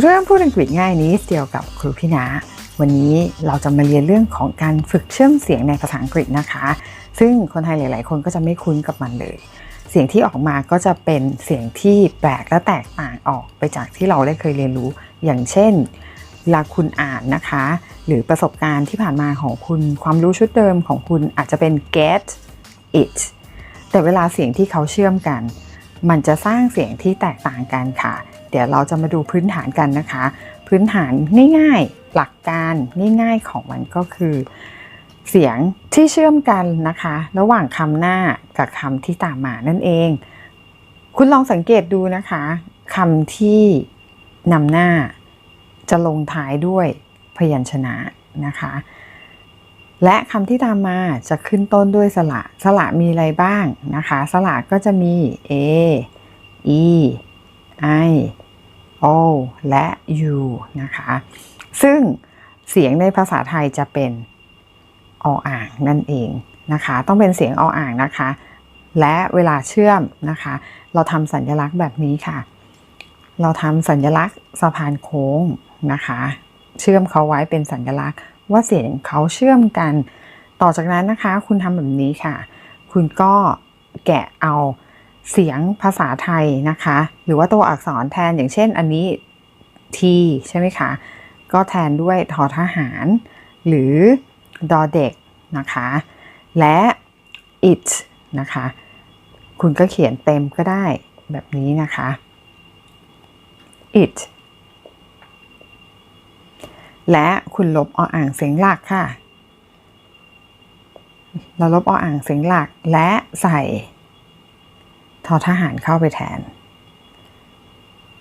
เรื่องพูดอังกฤษง่ายนี้เดียวกับครูพี่นาวันนี้เราจะมาเรียนเรื่องของการฝึกเชื่อมเสียงในภาษาอังกฤษนะคะ ซึ่งคนไทยหลาย ๆ คนก็จะไม่คุ้นกับมันเลย เสียงที่ออกมาก็จะเป็นเสียงที่แปลกและแตกต่างออกไปจากที่เราได้เคยเรียนรู้ อย่างเช่นเวลาคุณอ่านนะคะ หรือประสบการณ์ที่ผ่านมาของคุณความรู้ชุดเดิมของคุณอาจจะเป็น get it แต่เวลาเสียงที่เขาเชื่อมกัน มันจะสร้างเสียงที่แตกต่างกันค่ะ เดี๋ยวเราจะมาดูพื้นฐานกันนะคะ พื้นฐานง่ายๆ หลักการง่ายๆของมันก็คือ เสียงที่เชื่อมกันนะคะ ระหว่างคำหน้ากับคำที่ตามมานั่นเอง คุณลองสังเกตดูนะคะคำที่นำหน้าจะลงท้ายด้วยพยัญชนะนะคะ และคำที่ตามมาจะขึ้นต้นด้วยสระ สระมีอะไรบ้างนะคะ สระก็จะมี a e i o และ u นะคะ ซึ่งเสียงในภาษาไทยจะเป็นออ่างนั่นเองนะคะ ต้องเป็นเสียงออ่างนะคะ และเวลาเชื่อมนะคะ เราทำสัญลักษณ์แบบนี้ค่ะ เราทำสัญลักษณ์สะพานโค้งนะคะ เชื่อมเขาไว้เป็นสัญลักษณ์ ว่าเสียงเขาเชื่อมกัน ต่อจากนั้นนะคะ คุณทำแบบนี้ค่ะ คุณก็แกะเอา เสียงภาษาไทยนะคะ หรือว่าตัวอักษรแทนอย่างเช่นอันนี้ t ใช่ไหมคะ ก็แทนด้วยทอทหาร หรือดอเด็กนะคะ และ it นะคะ คุณก็เขียนเต็มก็ได้แบบนี้นะคะ it และคุณลบออ่างเสียงหลักค่ะ เราลบออ่างเสียงหลักและใส่ ทอทหารเข้าไปแทน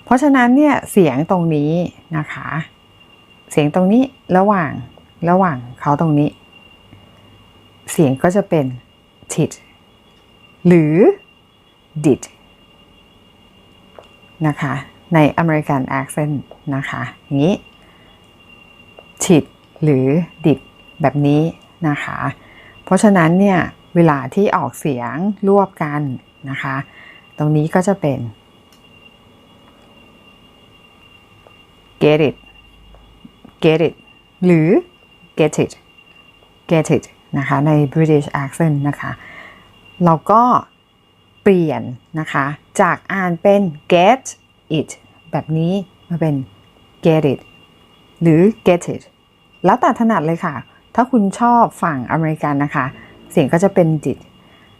เพราะฉะนั้นเนี่ยเสียงตรงนี้นะคะ เสียงตรงนี้ระหว่างระหว่างเขาตรงนี้ เสียงก็จะเป็น tit หรือ did นะคะใน American accent นะคะอย่างนี้ tit หรือ did แบบนี้นะคะ เพราะฉะนั้นเนี่ยเวลาที่ออกเสียงรวบกัน นะคะ ตรงนี้ก็จะเป็น get it get it หรือ get it get it นะคะใน British accent นะคะ เราก็เปลี่ยนนะคะ จากอ่านเป็น get it แบบนี้มาเป็น get it หรือ get it แล้วแต่ถนัดเลยค่ะ ถ้าคุณชอบฝั่งอเมริกันนะคะ เสียงก็จะเป็น did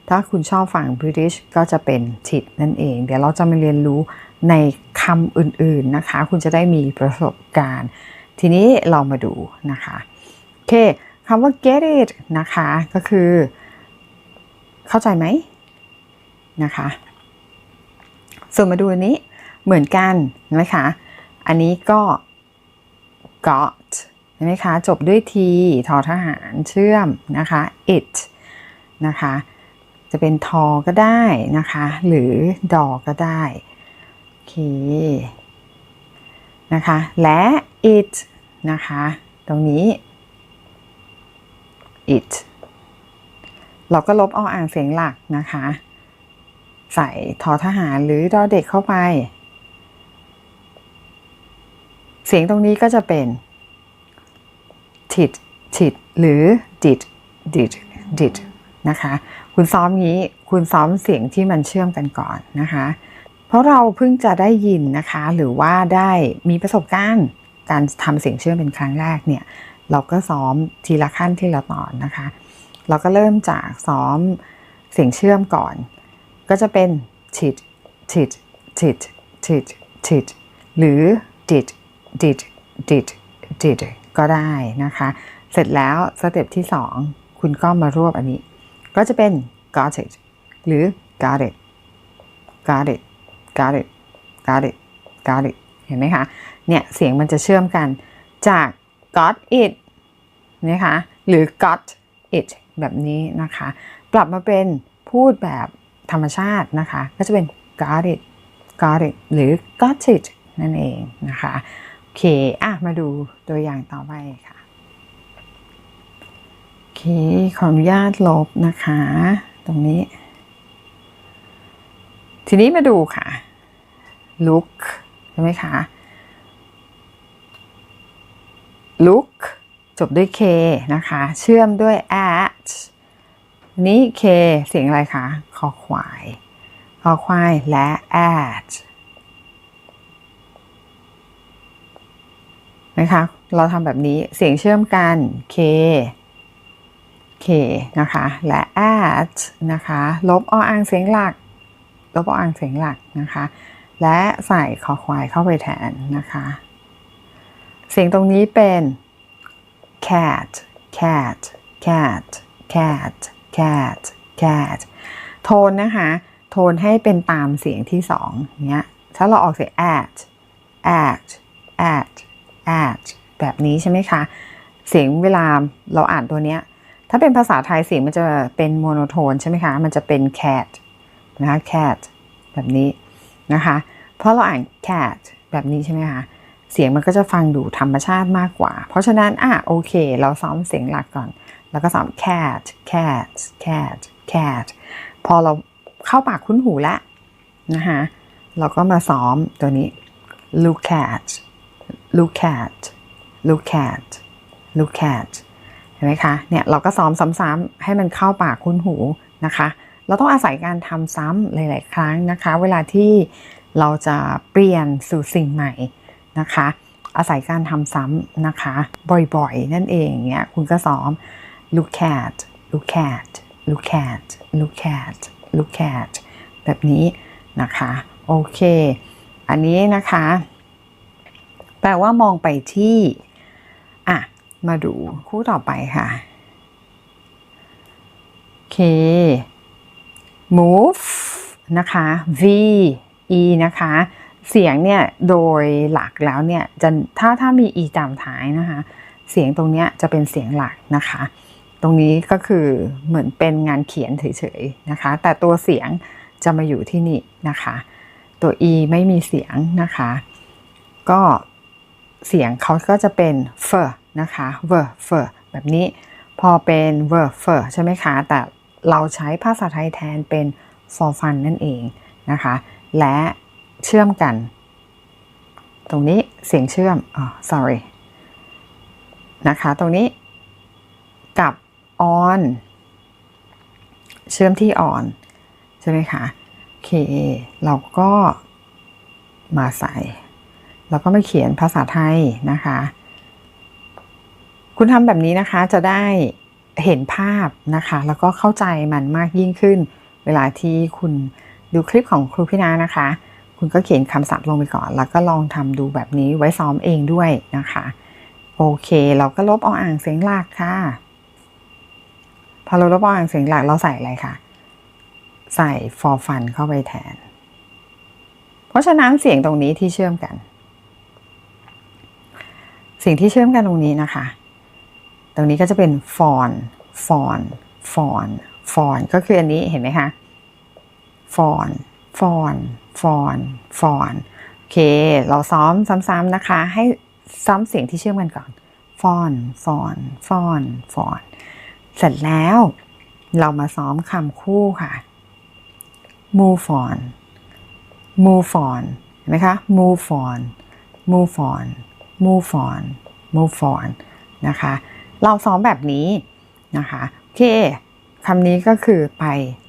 ถ้าคุณชอบฝั่ง British ก็จะเป็น tit นั่นเอง เดี๋ยวเราจะมาเรียนรู้ในคำอื่นๆนะคะ คุณจะได้มีประสบการณ์ ทีนี้เรามาดูนะคะ โอเคคำว่า get it นะคะ ก็คือ เข้าใจไหมนะคะ ส่วนมาดูอันนี้เหมือนกันนไหมคะ อันนี้ก็ got เห็นไหมคะ จบด้วย t ทอทหารเชื่อมนะคะ it นะคะ จะเป็นทอก็ได้นะคะ หรือดอก็ได้ โอเค นะคะ และ it นะคะ ตรงนี้ it เราก็ลบเอาอ่างเสียงหลักนะคะ ใส่ทอทหารหรือดอเด็กเข้าไป เสียงตรงนี้ก็จะเป็น tit tit หรือ did did did นะคะ คุณซ้อมนี้ คุณซ้อมเสียงที่มันเชื่อมกันก่อนนะคะ เพราะเราเพิ่งจะได้ยินนะคะ หรือว่าได้มีประสบการณ์การทำเสียงเชื่อมเป็นครั้งแรกเนี่ย เราก็ซ้อมทีละขั้นทีละตอนนะคะ เราก็เริ่มจากซ้อมเสียงเชื่อมก่อน ก็จะเป็น tit tit tit tit tit หรือ did did did did ก็ได้นะคะ เสร็จแล้วสเต็ปที่ 2 คุณก็มารวบอันนี้ ก็จะเป็น got it หรือ got it got it got it got it got it เห็นไหมคะ เนี่ย เสียงมันจะเชื่อมกันจาก got it นะคะ หรือ got it แบบนี้นะคะ ปรับมาเป็นพูดแบบธรรมชาตินะคะ ก็จะเป็น got it got it หรือ got it นั่นเองนะคะ โอเค อะ มาดูตัวอย่างต่อไปค่ะ ขออนุญาตลบนะคะ ตรงนี้ ทีนี้มาดูค่ะ look ใช่ไหมคะ look จบด้วย k นะคะ เชื่อมด้วย at นี้ k เสียงอะไรคะ คอควาย คอควายและ at นะคะ เราทำแบบนี้เสียงเชื่อมกัน k k นะคะ และ at นะคะ ลบออ่างเสียงหลัก ลบออ่างเสียงหลักนะคะ และใส่คอควายเข้าไปแทนนะคะ เสียงตรงนี้เป็น cat cat cat cat cat cat โทนนะคะ โทนให้เป็นตามเสียงที่สองเนี้ย ถ้าเราออกเสียง at at at at แบบนี้ใช่ไหมคะ เสียงเวลาเราอ่านตัวเนี้ย ถ้าเป็นภาษาไทยเสียงมันจะเป็นโมโนโทนใช่ไหมคะ มันจะเป็น cat นะคะ cat แบบนี้นะคะ เพราะเราอ่าน cat แบบนี้ใช่ไหมคะเสียงมันก็จะฟังดูธรรมชาติมากกว่า เพราะฉะนั้นอะโอเค เราซ้อมเสียงหลักก่อน แล้วก็ซ้อม cat cat cat cat พอเราเข้าปากคุ้นหูแล้วนะคะเราก็มาซ้อมตัวนี้ look at look at look at look at เห็นไหมคะเนี่ยเราก็ซ้อมซ้ำๆให้มันเข้าปากคุ้นหูนะคะ เราต้องอาศัยการทำซ้ำหลาย ๆ ครั้งนะคะ เวลาที่เราจะเปลี่ยนสู่สิ่งใหม่นะคะ อาศัยการทำซ้ำนะคะ บ่อย ๆ นั่นเองเนี่ยคุณก็ซ้อม look at look at look at look at look at แบบนี้นะคะ โอเค อันนี้นะคะ แปลว่ามองไปที่ มาดูคู่ต่อไปค่ะโอเค move นะคะ v e นะคะ เสียงเนี่ยโดยหลักแล้วเนี่ยจะถ้าถ้ามี e ตามท้ายนะคะ เสียงตรงเนี้ยจะเป็นเสียงหลักนะคะ ตรงนี้ก็คือเหมือนเป็นงานเขียนเฉยๆนะคะ แต่ตัวเสียงจะมาอยู่ที่นี่นะคะ ตัว e ไม่มีเสียงนะคะ ก็เสียงเขาก็จะเป็น f นะคะ v f แบบนี้พอเป็น v f ใช่ไหมคะ แต่เราใช้ภาษาไทยแทนเป็น for fun นั่นเองนะคะ และเชื่อมกัน ตรงนี้เสียงเชื่อมอ๋อ sorry นะคะ ตรงนี้กับ on เชื่อมที่ on ใช่ไหมคะโอเค เราก็มาใส่เราก็มาเขียนภาษาไทยนะคะ คุณทำแบบนี้นะคะจะได้เห็นภาพนะคะ แล้วก็เข้าใจมันมากยิ่งขึ้น เวลาที่คุณดูคลิปของครูพี่นานะคะ คุณก็เขียนคำศัพท์ลงไปก่อน แล้วก็ลองทำดูแบบนี้ไว้ซ้อมเองด้วยนะคะ โอเค เราก็ลบเอาอ่างเสียงหลักค่ะ พอเราลบเอาอ่างเสียงหลักเราใส่อะไรคะใส่ for fun เข้าไปแทน เพราะฉะนั้นเสียงตรงนี้ที่เชื่อมกัน สิ่งที่เชื่อมกันตรงนี้นะคะ ตรงนี้ก็จะเป็น fon fon fon fon ก็คืออันนี้เห็นไหมคะ fon fon fon fon โอเค เราซ้อมซ้ำๆนะคะ ให้ซ้ำเสียงที่เชื่อมกันก่อน fon fon fon fon เสร็จแล้ว เรามาซ้อมคำคู่ค่ะ move on move on เห็นไหมคะ move on move on move on move on นะคะ เราซ้อมแบบนี้นะคะโอเคคำนี้ก็คือไป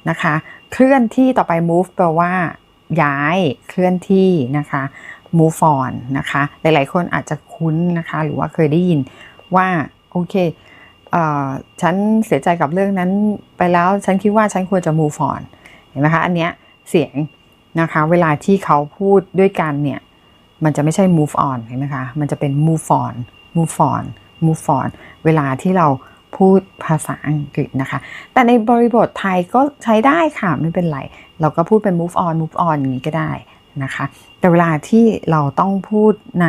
นะคะ เคลื่อนที่ต่อไป move แปลว่า ย้ายเคลื่อนที่นะคะ move on นะคะ หลาย ๆ คนอาจจะคุ้นนะคะ หรือว่าเคยได้ยินว่าโอเคเอ่อฉันเสียใจกับเรื่องนั้นไปแล้วฉันคิดว่าฉันควรจะ move on เห็นไหมคะ อันเนี้ยเสียงนะคะ เวลาที่เขาพูดด้วยกันเนี่ย มันจะไม่ใช่ move on เห็นไหมคะ มันจะเป็น move on move on move on เวลาที่เราพูดภาษาอังกฤษนะคะ แต่ในบริบทไทยก็ใช้ได้ค่ะ ไม่เป็นไร เราก็พูดเป็น move on move on อย่างนี้ก็ได้นะคะ แต่เวลาที่เราต้องพูดใน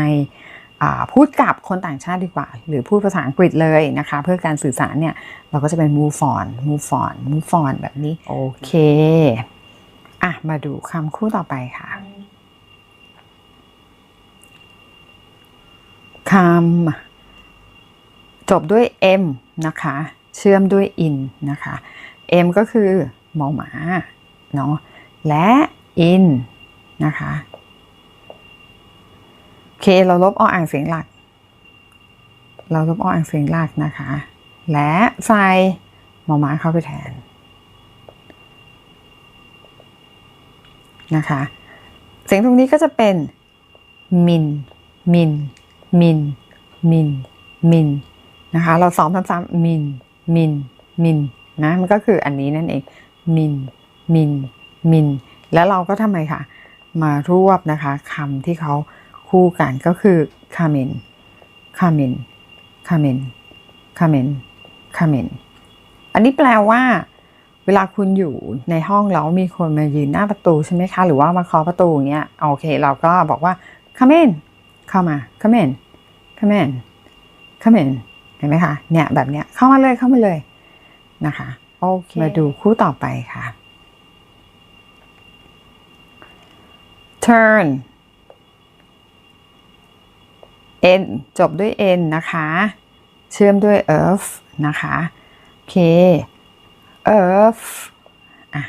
อ่าพูดกับคนต่างชาติดีกว่า หรือพูดภาษาอังกฤษเลยนะคะ เพื่อการสื่อสารเนี่ย เราก็จะเป็น move on move on move on แบบนี้ โอเค อะ มาดูคำคู่ต่อไปค่ะคำ จบด้วย m นะคะ เชื่อมด้วย in นะคะ m ก็คือหมอหมาเนาะและ in นะคะเคเราลบออ่างเสียงหลัก เราลบออ่างเสียงหลักนะคะ และใส่มอม้าเข้าไปแทนนะคะ เสียงตรงนี้ก็จะเป็นมินมินมินมินมิน นะคะ เราซ้อมซ้ำๆมินมินมินนะมันก็คืออันนี้นั่นเองมินมินมินแล้วเราก็ทำไมคะมารวบนะคะคำที่เขาคู่กันก็คือคาเมนคาเมนคาเมนคาเมนคาเมนอันนี้แปลว่า เวลาคุณอยู่ในห้องแล้วมีคนมายืนหน้าประตูใช่ไหมคะ หรือว่ามาเคาะประตูอย่างเงี้ยโอเค เราก็บอกว่า come in เข้ามา come in come in come in เห็นไหมคะเนี่ยแบบเนี้ยเข้ามาเลยเข้ามาเลยนะคะโอเคมาดูคู่ต่อไปค่ะ turn n จบด้วย n นะคะ เชื่อมด้วย earth นะคะโอเค earth อะ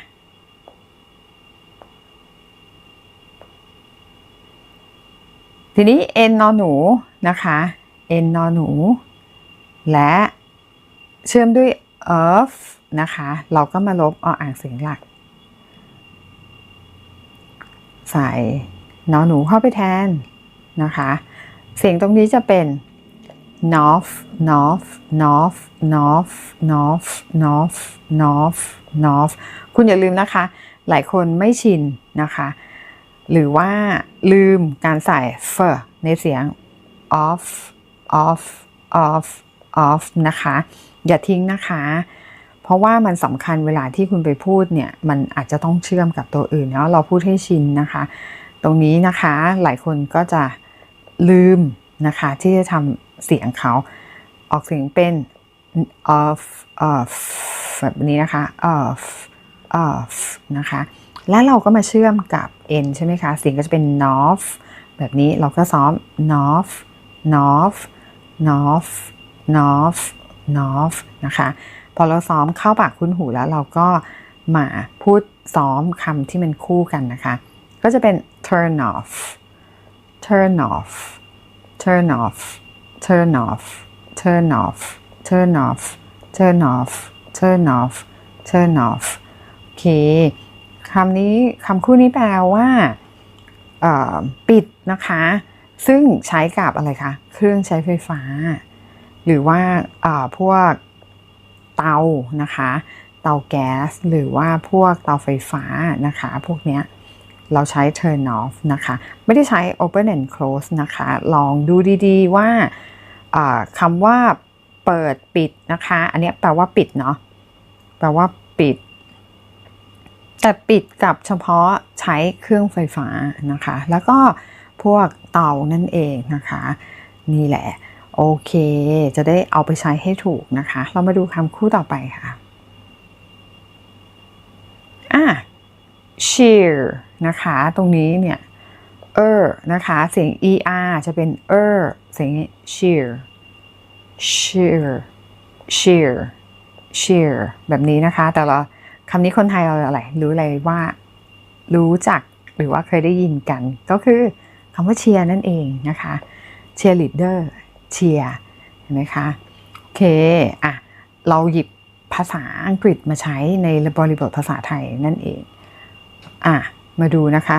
ทีนี้ n นอหนูนะคะ n นอหนู และเชื่อมด้วย earth นะคะ เราก็มาลบออ่างเสียงหลัก ใส่นอหนูเข้าไปแทนนะคะ เสียงตรงนี้จะเป็น north north north north north north north north คุณอย่าลืมนะคะ หลายคนไม่ชินนะคะ หรือว่าลืมการใส่ f ในเสียง off off off off นะคะ อย่าทิ้งนะคะ เพราะว่ามันสำคัญเวลาที่คุณไปพูดเนี่ย มันอาจจะต้องเชื่อมกับตัวอื่นเนาะเราพูดให้ชินนะคะ ตรงนี้นะคะหลายคนก็จะลืมนะคะ ที่จะทำเสียงเขาออกเสียงเป็น of of แบบนี้นะคะ of of นะคะ แล้วเราก็มาเชื่อมกับ n ใช่ไหมคะ เสียงก็จะเป็น north แบบนี้เราก็ซ้อม north north north north north นะคะ พอเราซ้อมเข้าปากคุ้นหูแล้วเราก็มาพูดซ้อมคำที่มันคู่กันนะคะ ก็จะเป็น turn off turn off turn off turn off turn off turn off turn off turn off turn off โอเคคำนี้คำคู่นี้แปลว่าปิดนะคะ ซึ่งใช้กับอะไรคะ เครื่องใช้ไฟฟ้า หรือว่าพวกเตานะคะ เตาแก๊ส หรือว่าพวกเตาไฟฟ้านะคะ พวกเนี้ยเราใช้ turn off นะคะ ไม่ได้ใช้ open and close นะคะ ลองดูดีๆว่าคำว่าเปิดปิดนะคะ อันนี้แปลว่าปิดเนาะแปลว่าปิด แต่ปิดกับเฉพาะใช้เครื่องไฟฟ้านะคะ แล้วก็พวกเตานั่นเองนะคะ นี่แหละ โอเค จะได้เอาไปใช้ให้ถูกนะคะ เรามาดูคำคู่ต่อไปค่ะอะ sheer นะคะ ตรงนี้เนี่ย er นะคะ เสียง er จะเป็น er เสียง sheer sheer sheer sheer แบบนี้นะคะ แต่ละคำนี้คนไทยเราอะไรรู้อะไรว่า รู้จักหรือว่าเคยได้ยินกัน ก็คือคำว่าเชียร์นั่นเองนะคะเชียร์ลีดเดอร์ เชียร์เห็นไหมคะโอเคอะเราหยิบภาษาอังกฤษมาใช้ในบริบทภาษาไทยนั่นเองอะมาดูนะคะ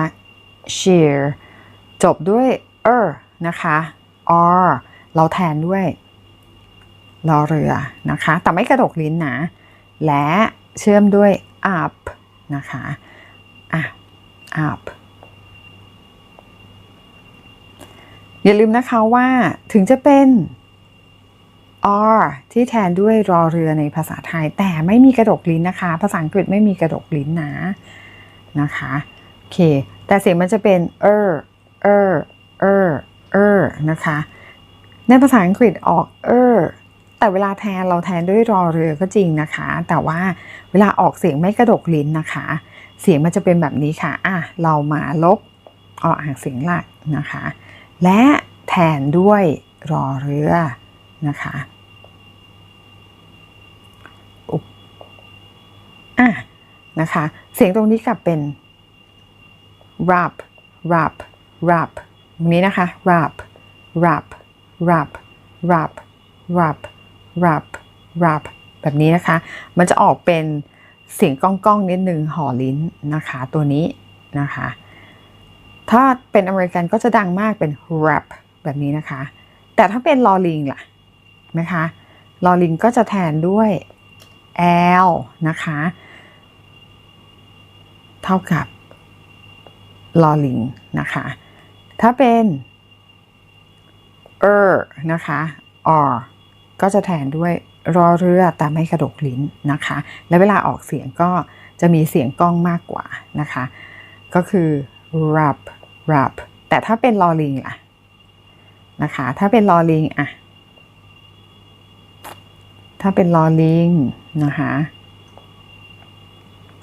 sheer จบด้วย er นะคะ r เราแทนด้วยรอเรือนะคะ แต่ไม่กระดกลิ้นนะ และเชื่อมด้วย up นะคะ อะ up อย่าลืมนะคะว่าถึงจะเป็น r ที่แทนด้วยรอเรือในภาษาไทย แต่ไม่มีกระดกลิ้นนะคะ ภาษาอังกฤษไม่มีกระดกลิ้นนะนะคะโอเค แต่เสียงมันจะเป็น er er er er นะคะ ในภาษาอังกฤษออก er แต่เวลาแทนเราแทนด้วยรอเรือก็จริงนะคะ แต่ว่าเวลาออกเสียงไม่กระดกลิ้นนะคะ เสียงมันจะเป็นแบบนี้ค่ะอะเรามาลบออ่างเสียงหลักนะคะ และแทนด้วยรอเรือนะคะอะนะคะ เสียงตรงนี้กลับเป็น rap rap rap ตรงนี้นะคะ rap rap rap rap rub rub rub แบบนี้นะคะ มันจะออกเป็นเสียงก้องก้องๆนิดนึงห่อลิ้นนะคะ ตัวนี้นะคะ ถ้าเป็นอเมริกันก็จะดังมากเป็น rap แบบนี้นะคะ แต่ถ้าเป็นลอลิงล่ะนะคะลอลิงก็จะแทนด้วย l นะคะ เท่ากับลอลิงนะคะ ถ้าเป็น er นะคะ r ก็จะแทนด้วยรอเรือแต่ไม่กระดกลิ้นนะคะ และเวลาออกเสียงก็จะมีเสียงก้องมากกว่านะคะ ก็คือ rap rap แต่ถ้าเป็นลอลิงล่ะนะคะ ถ้าเป็นลอลิงอะถ้าเป็นลอลิงนะคะ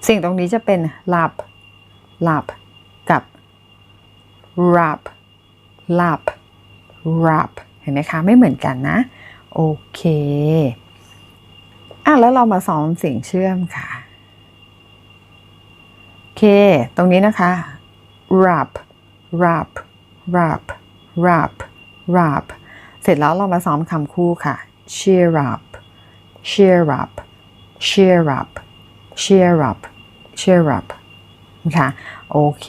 สิ่งตรงนี้จะเป็น lap lap กับ rap lap rap เห็นไหมคะ ไม่เหมือนกันนะ โอเคอะแล้วเรามาซ้อมเสียงเชื่อมค่ะ โอเค ตรงนี้นะคะ rap rap rap rap rap เสร็จแล้วเรามาซ้อมคำคู่ค่ะ cheer up cheer up cheer up cheer up cheer up นะคะโอเค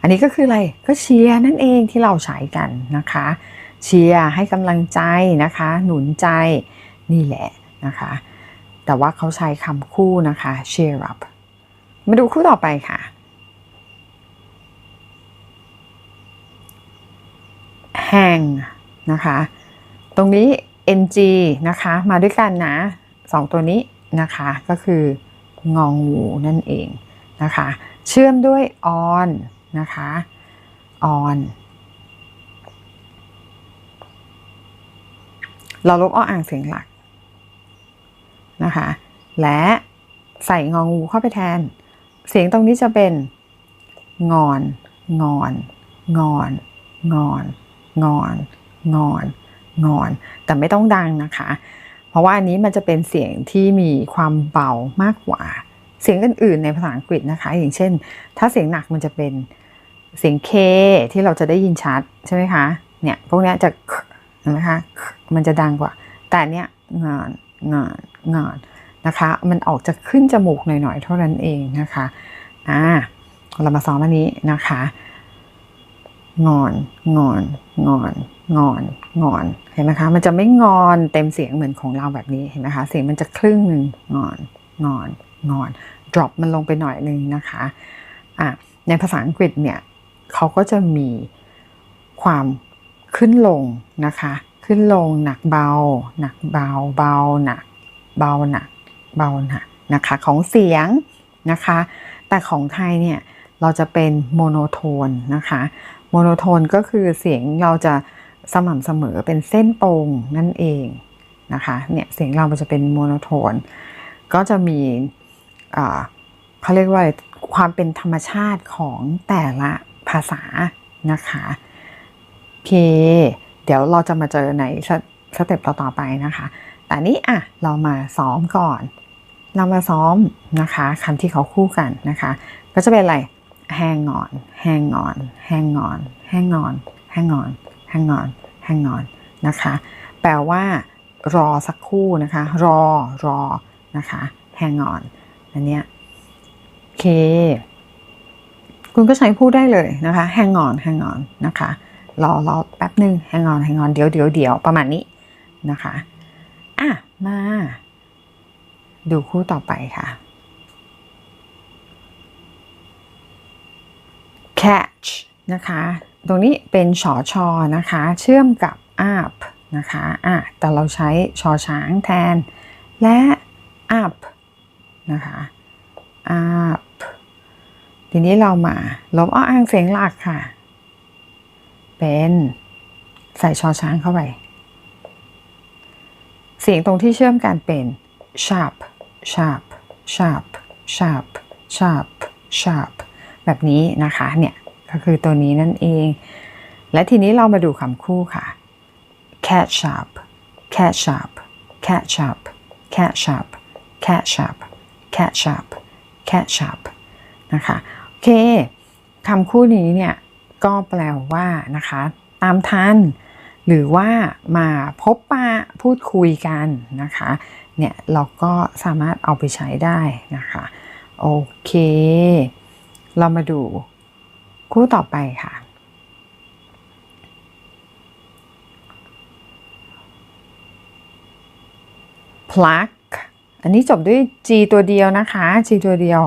อันนี้ก็คืออะไรก็เชียร์นั่นเองที่เราใช้กันนะคะ เชียร์ให้กำลังใจนะคะ หนุนใจนี่แหละนะคะ แต่ว่าเขาใช้คำคู่นะคะ cheer up มาดูคู่ต่อไปค่ะ hang นะคะ ตรงนี้ ng นะคะ มาด้วยกันนะสองตัวนี้นะคะ ก็คืององูนั่นเองนะคะ เชื่อมด้วย on นะคะ on เราลบอ้ออ่างเสียงหลักนะคะ และใส่งองูเข้าไปแทน เสียงตรงนี้จะเป็นงอน งอน งอน งอน งอน งอน งอน แต่ไม่ต้องดังนะคะ เพราะว่าอันนี้มันจะเป็นเสียงที่มีความเบามากกว่า เสียงอื่นๆในภาษาอังกฤษนะคะ อย่างเช่น ถ้าเสียงหนักมันจะเป็นเสียงเคที่เราจะได้ยินชัดใช่ไหมคะ เนี่ยพวกนี้จะเห็นไหมคะ มันจะดังกว่า แต่เนี้ยงอน งอน งอนนะคะ มันออกจะขึ้นจมูกหน่อยๆเท่านั้นเองนะคะ อ่าเรามาซ้อมอันนี้นะคะ งอน งอน งอน งอน งอน เห็นไหมคะ มันจะไม่งอนเต็มเสียงเหมือนของเราแบบนี้ เห็นไหมคะ เสียงมันจะครึ่งหนึ่งงอน งอน งอน drop มันลงไปหน่อยหนึงนะคะ อะ ในภาษาอังกฤษเนี่ยเขาก็จะมีความขึ้นลงนะคะ ขึ้นลงหนักเบา หนักเบา เบาหนัก เบาหนัก เบาหนักนะคะ ของเสียงนะคะ แต่ของไทยเนี่ยเราจะเป็นโมโนโทนนะคะ โมโนโทนก็คือเสียงเราจะสม่ำเสมอเป็นเส้นตรงนั่นเองนะคะเนี่ยเสียงเรามันจะเป็นโมโนโทน ก็จะมีเขาเรียกว่าความเป็นธรรมชาติของแต่ละภาษานะคะโอเค เดี๋ยวเราจะมาเจอในสสเต็ปต่อๆไปนะคะ แต่นี้อะเรามาซ้อมก่อน เรามาซ้อมนะคะคำที่เขาคู่กันนะคะ ก็จะเป็นอะไร hang on hang on hang on hang on hang on hang on hang on นะคะ แปลว่ารอสักครู่นะคะ รอรอนะคะ hang on อันเนี้ยโอเค คุณก็ใช้พูดได้เลยนะคะ hang on hang on นะคะ รอรอแป๊บหนึ่ง hang on hang on เดี๋ยวเดี๋ยวเดี๋ยวประมาณนี้นะคะ อะ มา ดูคู่ต่อไปค่ะ catch นะคะ ตรงนี้เป็นชอชอนะคะ เชื่อมกับ up นะคะอะแต่เราใช้ชอช้างแทน และ up นะคะ up ทีนี้เรามาลบอ้ออ้างเสียงหลักค่ะ เป็นใส่ชอช้างเข้าไป เสียงตรงที่เชื่อมกันเป็น sharp sharp sharp sharp sharp sharp แบบนี้นะคะเนี่ยก็คือตัวนี้นั่นเอง และทีนี้เรามาดูคำคู่ค่ะ catch up catch up catch up catch up catch up catch up catch up นะคะโอเคคำคู่นี้เนี่ยก็แปลว่านะคะตามทันหรือว่ามาพบปะพูดคุยกันนะคะเนี่ยเราก็สามารถเอาไปใช้ได้นะคะ โอเค เรามาดูคู่ต่อไปค่ะ plug อันนี้จบด้วย g ตัวเดียวนะคะ g ตัวเดียว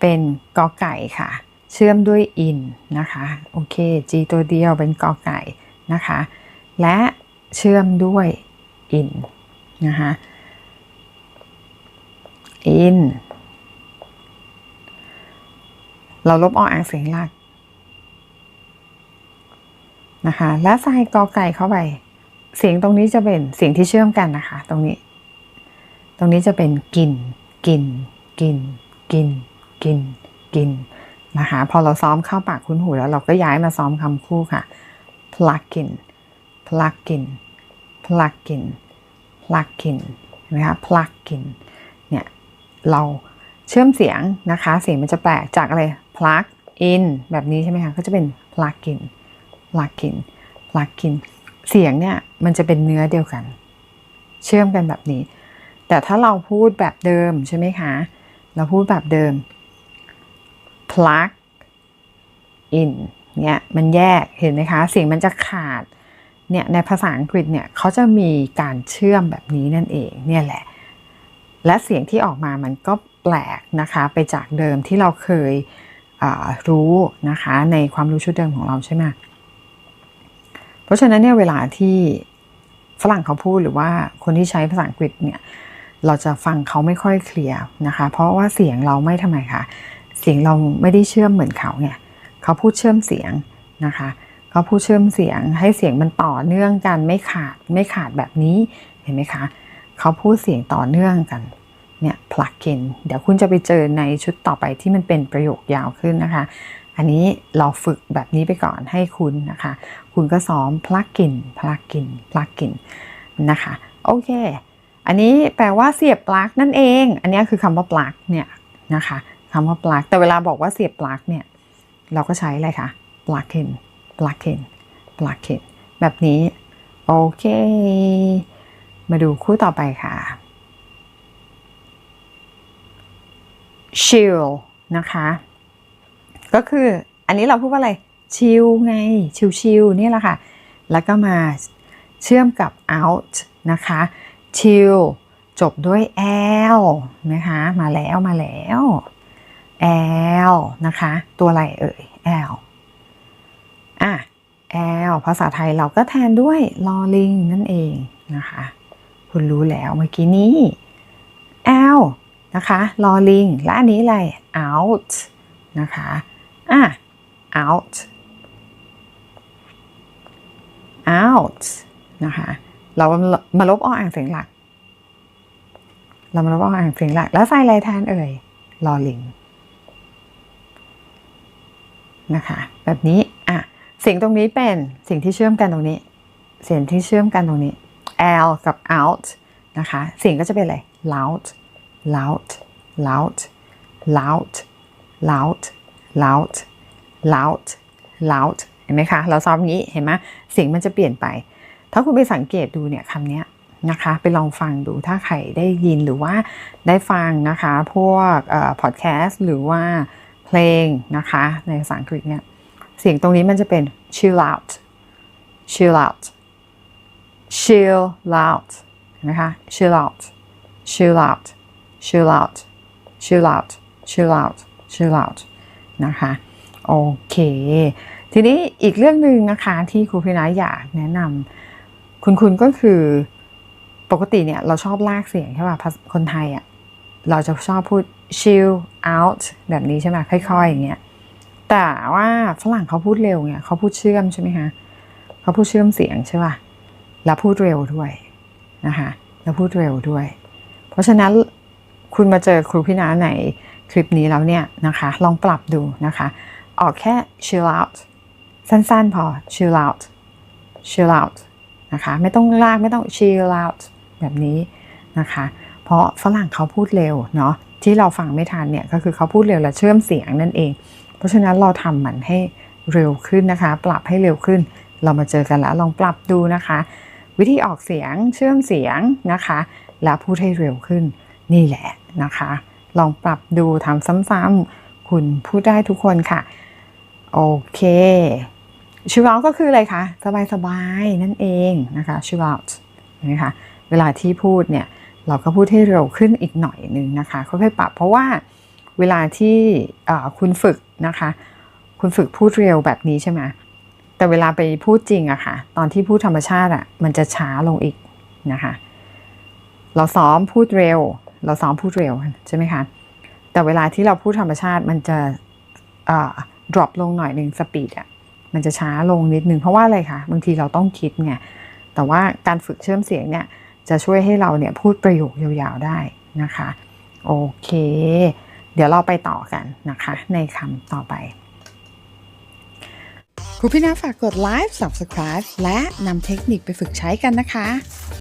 เป็นกอไก่ค่ะ เชื่อมด้วย in นะคะ โอเค g ตัวเดียวเป็นกอไก่นะคะ และเชื่อมด้วย in นะคะ in เราลบออกอ่างเสียงหลักนะคะ และใส่กอไก่เข้าไป เสียงตรงนี้จะเป็นเสียงที่เชื่อมกันนะคะ ตรงนี้ ตรงนี้จะเป็นกิน กิน กิน กิน กิน กินนะคะ พอเราซ้อมเข้าปากคุ้นหูแล้วเราก็ย้ายมาซ้อมคำคู่ค่ะ plug in plug in plug in plug in เห็นไหมคะ plug in เนี่ย เราเชื่อมเสียงนะคะ เสียงมันจะแปลกจากอะไร plug in แบบนี้ใช่ไหมคะ ก็จะเป็น plug in plug in plug in เสียงเนี่ยมันจะเป็นเนื้อเดียวกัน เชื่อมกันแบบนี้ แต่ถ้าเราพูดแบบเดิมใช่ไหมคะ เราพูดแบบเดิม plug in เนี่ยมันแยกเห็นไหมคะ เสียงมันจะขาดเนี่ยในภาษาอังกฤษเนี่ยเขาจะมีการเชื่อมแบบนี้นั่นเองเนี่ยแหละ และเสียงที่ออกมามันก็แปลกนะคะ ไปจากเดิมที่เราเคย รู้นะคะในความรู้ชุดเดิมของเราใช่ไหมเพราะฉะนั้นเนี่ยเวลาที่ฝรั่งเขาพูดหรือว่าคนที่ใช้ภาษาอังกฤษเนี่ยเราจะฟังเขาไม่ค่อยเคลียร์นะคะ เพราะว่าเสียงเราไม่ทำไมคะเสียงเราไม่ได้เชื่อมเหมือนเขาไงเขาพูดเชื่อมเสียงนะคะเขาพูดเชื่อมเสียงให้เสียงมันต่อเนื่องกันไม่ขาดไม่ขาดแบบนี้เห็นไหมคะเขาพูดเสียงต่อเนื่องกัน เนี่ย plug in เดี๋ยวคุณจะไปเจอในชุดต่อไปที่มันเป็นประโยคยาวขึ้นนะคะ อันนี้เราฝึกแบบนี้ไปก่อนให้คุณนะคะ คุณก็ซ้อม plug in plug in plug in นะคะโอเค อันนี้แปลว่าเสียบปลั๊กนั่นเอง อันนี้คือคำว่าปลั๊กเนี่ยนะคะคำว่าปลั๊กแต่เวลาบอกว่าเสียบปลั๊กเนี่ยเราก็ใช้อะไรคะ plug in plug in plug in แบบนี้โอเค มาดูคู่ต่อไปค่ะ chill นะคะ ก็คืออันนี้เราพูดว่าอะไร ชิลไง ชิลชิลนี่แหละค่ะ แล้วก็มาเชื่อมกับ out นะคะ chill จบด้วย l นะคะ มาแล้วมาแล้ว l นะคะ ตัวอะไรเอ่ย l อะ l ภาษาไทยเราก็แทนด้วยลอลิงนั่นเองนะคะ คุณรู้แล้วเมื่อกี้นี้ l นะคะลอลิง และอันนี้อะไร out นะคะอะ out out นะคะเรามาลบออ่างเสียงหลัก เรามาลบออ่างเสียงหลัก แล้วใส่อะไรแทนเอ่ยลอลิงนะคะแบบนี้อะเสียงตรงนี้เป็นสิ่งที่เชื่อมกันตรงนี้เสียงที่เชื่อมกันตรงนี้ l กับ out นะคะเสียงก็จะเป็นอะไร loud loud loud loud loud loud loud loud เห็นไหมคะ เราซ้อมงี้เห็นไหมเสียงมันจะเปลี่ยนไป ถ้าคุณไปสังเกตดูเนี่ยคำนี้นะคะ ไปลองฟังดูถ้าใครได้ยินหรือว่าได้ฟังนะคะ พวกพอดแคสต์หรือว่าเพลงนะคะ ในภาษาอังกฤษเนี่ย เสียงตรงนี้มันจะเป็น chill out chill out chill out เห็นไหมคะ chill out chill out chill out chill out chill out chill out นะคะ โอเค ทีนี้อีกเรื่องหนึ่งนะคะที่ครูพินาอยากแนะนำคุณคุณก็คือปกติเนี่ย เราชอบลากเสียงใช่ป่ะคนไทยอะ่ะ เราจะชอบพูด chill out แบบนี้ใช่ไหมค่อยๆ อย่างเงี้ย แต่ว่าฝรั่งเขาพูดเร็วเนี่ยเขาพูดเชื่อมใช่ไหมคะเขาพูดเชื่อมเสียงใช่ป่ะแล้วพูดเร็วด้วยนะคะแล้วพูดเร็วด้วย เพราะฉะนั้น คุณมาเจอครูพินาในคลิปนี้แล้วเนี่ยนะคะ ลองปรับดูนะคะ ออกแค่ chill out สั้นๆ พอ chill out chill out นะคะ ไม่ต้องลากไม่ต้อง chill out แบบนี้นะคะ เพราะฝรั่งเขาพูดเร็วเนาะที่เราฟังไม่ทันเนี่ยก็คือเขาพูดเร็วและเชื่อมเสียงนั่นเอง เพราะฉะนั้นเราทำมันให้เร็วขึ้นนะคะ ปรับให้เร็วขึ้น เรามาเจอกันแล้วลองปรับดูนะคะ วิธีออกเสียงเชื่อมเสียงนะคะ และพูดให้เร็วขึ้น นี่แหละนะคะ ลองปรับดูทำซ้ำๆคุณพูดได้ทุกคนค่ะ โอเคชิว o ก็คืออะไรคะ สบายๆ นั่นเองนะคะชิว o เห็นไหมคะเวลาที่พูดเนี่ย เราก็พูดให้เร็วขึ้นอีกหน่อยนึงนะคะค่อยๆปรับ เพราะว่าเวลาที่คุณฝึกนะคะ คุณฝึกพูดเร็วแบบนี้ใช่ไหมแต่เวลาไปพูดจริงอะค่ะ ตอนที่พูดธรรมชาติอะมันจะช้าลงอีกนะคะ เราซ้อมพูดเร็ว เราซ้อมพูดเร็วใช่ไหมคะ แต่เวลาที่เราพูดธรรมชาติมันจะเอ่อ drop ลงหน่อยหนึ่งสปีดอะมันจะช้าลงนิดนึงเพราะว่าอะไรคะ บางทีเราต้องคิดไง แต่ว่าการฝึกเชื่อมเสียงเนี่ยจะช่วยให้เราเนี่ยพูดประโยคยาวๆได้นะคะ โอเค เดี๋ยวเราไปต่อกันนะคะ ในคำต่อไปครูพี่นาฝากกดไลค์ subscribe และนำเทคนิคไปฝึกใช้กันนะคะ